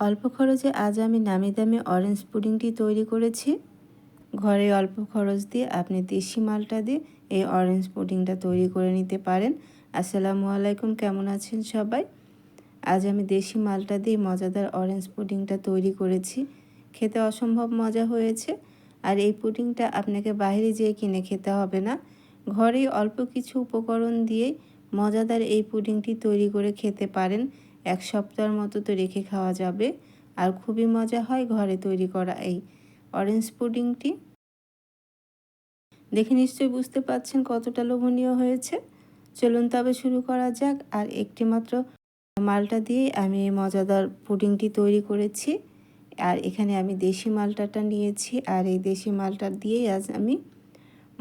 অল্প খরচে আজ আমি নামি দামি অরেঞ্জ পুডিংটি তৈরি করেছি। ঘরে অল্প খরচ দিয়ে আপনি দেশি মালটা দিয়ে এই অরেঞ্জ পুডিংটা তৈরি করে নিতে পারেন। আসসালামু আলাইকুম, কেমন আছেন সবাই? আজ আমি দেশি মালটা দিয়ে মজাদার অরেঞ্জ পুডিংটা তৈরি করেছি। খেতে অসম্ভব মজা হয়েছে। আর এই পুডিংটা আপনাকে বাইরে যেয়ে কিনে খেতে হবে না। ঘরেই অল্প কিছু উপকরণ দিয়ে মজাদার এই পুডিংটি তৈরি করে খেতে পারেন। এক সপ্তাহের মতো তো রেখে খাওয়া যাবে। আর খুবই মজা হয় ঘরে তৈরি করা এই অরেঞ্জ পুডিংটি দেখে নিশ্চয়ই বুঝতে পাচ্ছেন কতটা লোভনীয় হয়েছে। চলুন তবে শুরু করা যাক। আর একটি মাত্র মালটা দিয়েই আমি মজাদার পুডিংটি তৈরি করেছি। আর এখানে আমি দেশি মালটাটা নিয়েছি। আর এই দেশি মালটা দিয়েই আজ আমি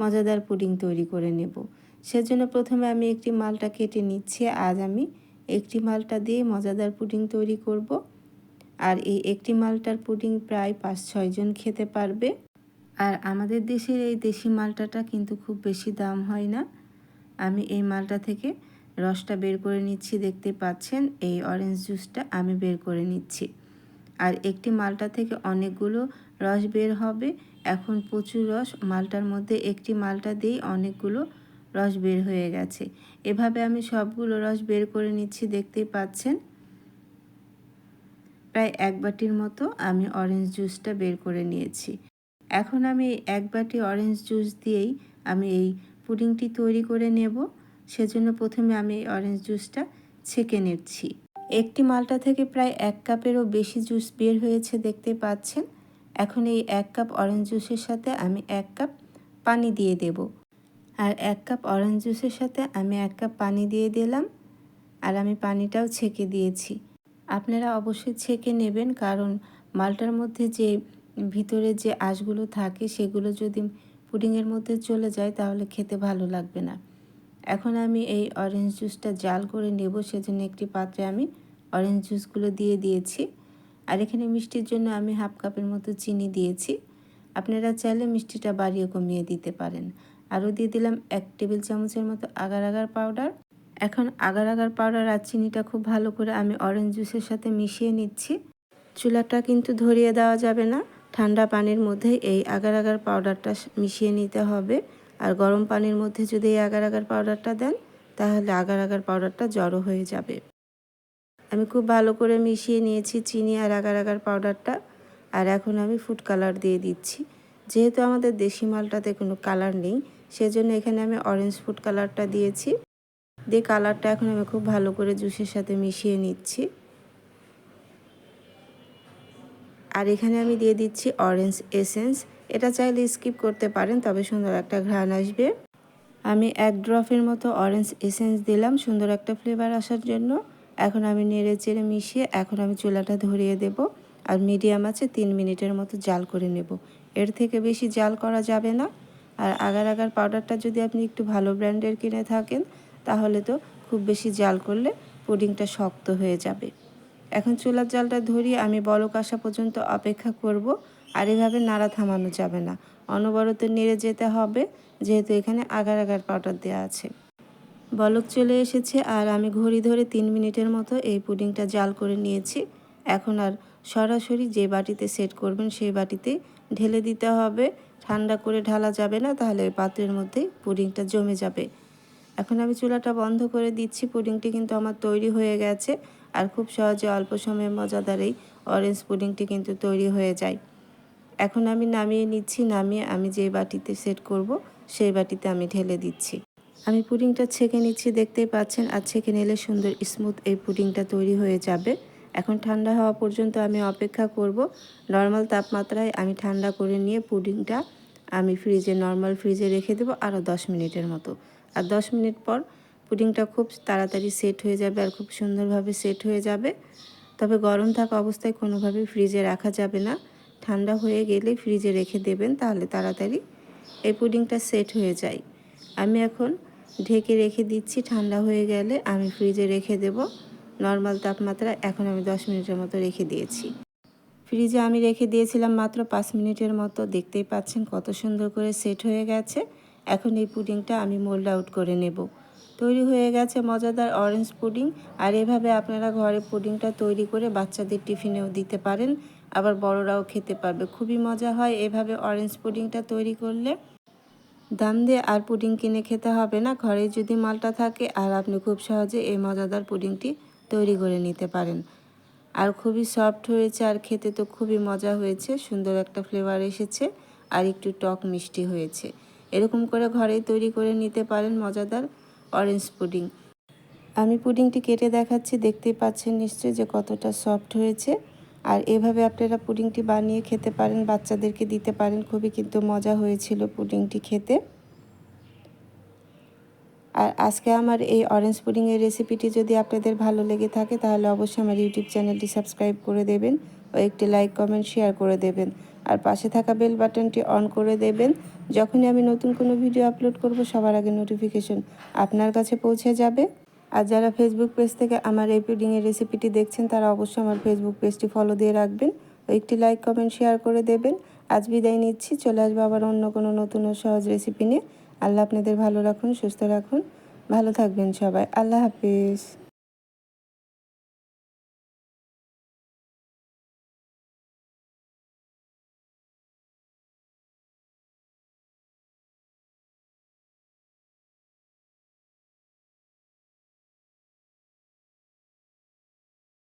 মজাদার পুডিং তৈরি করে নেব। সেজন্য প্রথমে আমি একটি মালটা কেটে নিচ্ছি। আজ আমি একটি মালটা দিয়ে মজাদার পুডিং তৈরি করব। আর এই একটি মালটার পুডিং প্রায় পাঁচ ছয়জন খেতে পারবে। আর আমাদের দেশের এই দেশি মালটাটা কিন্তু খুব বেশি দাম হয় না। আমি এই মালটা থেকে রসটা বের করে নিচ্ছি, দেখতে পাচ্ছেন? এই অরেঞ্জ জুসটা আমি বের করে নিচ্ছি। আর একটি মালটা থেকে অনেকগুলো রস বের হবে। এখন প্রচুর রস। মালটার মধ্যে একটি মালটা দিয়েই অনেকগুলো রস বের হয়ে গেছে। এভাবে আমি সবগুলো রস বের করে নিচ্ছি, দেখতেই পাচ্ছেন? প্রায় এক বাটির মতো আমি অরেঞ্জ জুসটা বের করে নিয়েছি। এখন আমি এক বাটি অরেঞ্জ জুস দিয়েই আমি এই পুডিংটি তৈরি করে নেব। সেজন্য প্রথমে আমি এই অরেঞ্জ জুসটা ছেঁকে নিচ্ছি। একটি মালটা থেকে প্রায় এক কাপেরও বেশি জুস বের হয়েছে, দেখতে পাচ্ছেন? এখন এই এক কাপ অরেঞ্জ জুসের সাথে আমি এক কাপ পানি দিয়ে দেব। আর এক কাপ অরেঞ্জ জুসের সাথে আমি এক কাপ পানি দিয়ে দিলাম আর আমি পানিটাও ছেঁকে দিয়েছি। আপনারা অবশ্যই ছেঁকে নেবেন কারণ মালটার মধ্যে যে ভিতরে যে আঁশগুলো থাকে সেগুলো যদি পুডিংয়ের মধ্যে চলে যায় তাহলে খেতে ভালো লাগবে না। এখন আমি এই অরেঞ্জ জুসটা জাল করে নেব, সেজন্য একটি পাত্রে আমি অরেঞ্জ জুসগুলো দিয়ে দিয়েছি। আর এখানে মিষ্টির জন্য আমি হাফ কাপের মতো চিনি দিয়েছি। আপনারা চাইলে মিষ্টিটা বাড়িয়ে কমিয়ে দিতে পারেন। আরও দিয়ে দিলাম এক টেবিল চামচের মতো আগার আগার পাউডার। এখন আগার আগার পাউডার আর চিনিটা খুব ভালো করে আমি অরেঞ্জ জুসের সাথে মিশিয়ে নিচ্ছি। চুলাটা কিন্তু ধরিয়ে দেওয়া যাবে না। ঠান্ডা পানির মধ্যে এই আগার আগার পাউডারটা মিশিয়ে নিতে হবে। আর গরম পানির মধ্যে যদি এই আগার আগার পাউডারটা দেন, তাহলে আগার আগার পাউডারটা জড়ো হয়ে যাবে। আমি খুব ভালো করে মিশিয়ে নিয়েছি চিনি আর আগার আগার পাউডারটা। আর এখন আমি ফুড কালার দিয়ে দিচ্ছি। যেহেতু আমাদের দেশি মালটাতে কোনো কালার নেই, সেজন্য এখানে আমি অরেঞ্জ ফুড কালারটা দিয়েছি। দিয়ে কালারটা এখন আমি খুব ভালো করে জুসের সাথে মিশিয়ে নিচ্ছি। আর এখানে আমি দিয়ে দিচ্ছি অরেঞ্জ এসেন্স এটা চাইলে স্কিপ করতে পারেন, তবে সুন্দর একটা ঘ্রাণ আসবে। আমি এক ড্রপের মতো অরেঞ্জ এসেন্স দিলাম, সুন্দর একটা ফ্লেভার আসার জন্য। এখন আমি নেড়ে চেড়ে মিশিয়ে, এখন আমি চুলাটা ধরিয়ে দেব। আর মিডিয়াম আছে তিন মিনিটের মতো জাল করে নেব। এর থেকে বেশি জাল করা যাবে না। আর আগার আগার পাউডারটা যদি আপনি একটু ভালো ব্র্যান্ডের কিনে থাকেন, তাহলে তো খুব বেশি জাল করলে পুডিংটা শক্ত হয়ে যাবে। এখন চুলার জালটা ধরিয়ে আমি বলক আসা পর্যন্ত অপেক্ষা করব, আর এভাবে নাড়া থামানো যাবে না। অনবরত নেড়ে যেতে হবে, যেহেতু এখানে আগার আগার পাউডার দেওয়া আছে। বলক চলে এসেছে, আর আমি ঘড়ি ধরে তিন মিনিটের মতো এই পুডিংটা জাল করে নিয়েছি। এখন আর সরাসরি যে বাটিতে সেট করবেন, সেই বাটিতে ঢেলে দিতে হবে। ঠান্ডা করে ঢালা যাবে না, তাহলে পাত্রের মধ্যে পুডিংটা জমে যাবে। এখন আমি চুলাটা বন্ধ করে দিচ্ছি। পুডিংটি কিন্তু আমার তৈরি হয়ে গেছে। আর খুব সহজে অল্প সময়ে মজাদারেই অরেঞ্জ পুডিংটি কিন্তু তৈরি হয়ে যায়। এখন আমি নামিয়ে নিচ্ছি। নামিয়ে আমি যে বাটিতে সেট করব, সেই বাটিতে আমি ঢেলে দিচ্ছি। আমি পুডিংটা ছেঁকে নিচ্ছি, দেখতেই পাচ্ছেন। আর ছেঁকে নিলে সুন্দর স্মুথ এই পুডিংটা তৈরি হয়ে যাবে। এখন ঠান্ডা হওয়া পর্যন্ত আমি অপেক্ষা করব। নর্মাল তাপমাত্রায় আমি ঠান্ডা করে নিয়ে পুডিংটা আমি ফ্রিজে, নর্মাল ফ্রিজে রেখে দেবো আরও দশ মিনিটের মতো। আর দশ মিনিট পর পুডিংটা খুব তাড়াতাড়ি সেট হয়ে যাবে আর খুব সুন্দরভাবে সেট হয়ে যাবে। তবে গরম থাকা অবস্থায় কোনোভাবেই ফ্রিজে রাখা যাবে না। ঠান্ডা হয়ে গেলে ফ্রিজে রেখে দেবেন তাহলে তাড়াতাড়ি এই পুডিংটা সেট হয়ে যায়। আমি এখন ঢেকে রেখে দিচ্ছি, ঠান্ডা হয়ে গেলে আমি ফ্রিজে রেখে দেব। নর্মাল তাপমাত্রা এখন আমি দশ মিনিটের মতো রেখে দিয়েছি। ফ্রিজে আমি রেখে দিয়েছিলাম মাত্র পাঁচ মিনিটের মতো। দেখতেই পাচ্ছেন কত সুন্দর করে সেট হয়ে গেছে। এখন এই পুডিংটা আমি মোল্ড আউট করে নেব। তৈরি হয়ে গেছে মজাদার অরেঞ্জ পুডিং। আর এভাবে আপনারা ঘরে পুডিংটা তৈরি করে বাচ্চাদের টিফিনেও দিতে পারেন। আবার বড়রাও খেতে পারবে। খুবই মজা হয় এভাবে অরেঞ্জ পুডিংটা তৈরি করলে। দাম দিয়ে আর পুডিং কিনে খেতে হবে না। ঘরে যদি মালটা থাকে আর আপনি খুব সহজে এই মজাদার পুডিংটি তৈরি করে নিতে পারেন। আর খুবই সফট হয়েছে আর খেতে তো খুবই মজা হয়েছে, সুন্দর একটা ফ্লেভার এসেছে আর একটু টক মিষ্টি হয়েছে। এরকম করে ঘরেই তৈরি করে নিতে পারেন মজাদার অরেঞ্জ পুডিং আমি পুডিংটি কেটে দেখাচ্ছি, দেখতেই পাচ্ছেন নিশ্চয়ই যে কতটা সফট হয়েছে। আর এভাবে আপনারা পুডিংটি বানিয়ে খেতে পারেন, বাচ্চাদেরকে দিতে পারেন, খুবই কিন্তু মজা হয়েছিল পুডিংটি খেতে। আর আজকে আমার এই অরেঞ্জ পুডিংয়ের রেসিপিটি যদি আপনাদের ভালো লেগে থাকে, তাহলে অবশ্যই আমার ইউটিউব চ্যানেলটি সাবস্ক্রাইব করে দেবেন ও একটি লাইক কমেন্ট শেয়ার করে দেবেন। আর পাশে থাকা বেল বাটনটি অন করে দেবেন। যখনই আমি নতুন কোনো ভিডিও আপলোড করব, সবার আগে নোটিফিকেশন আপনার কাছে পৌঁছে যাবে। আর যারা ফেসবুক পেজ থেকে আমার এই পুডিংয়ের রেসিপিটি দেখছেন, তারা অবশ্যই আমার ফেসবুক পেজটি ফলো দিয়ে রাখবেন। ও একটি লাইক কমেন্ট শেয়ার করে দেবেন। আজ বিদায় নিচ্ছি। চলে আসব আবার অন্য কোনো নতুন ও সহজ রেসিপি নিয়ে। আল্লাহ আপনাদের ভালো রাখুন সুস্থ রাখুন। ভালো থাকবেন সবাই। আল্লাহ হাফিজ।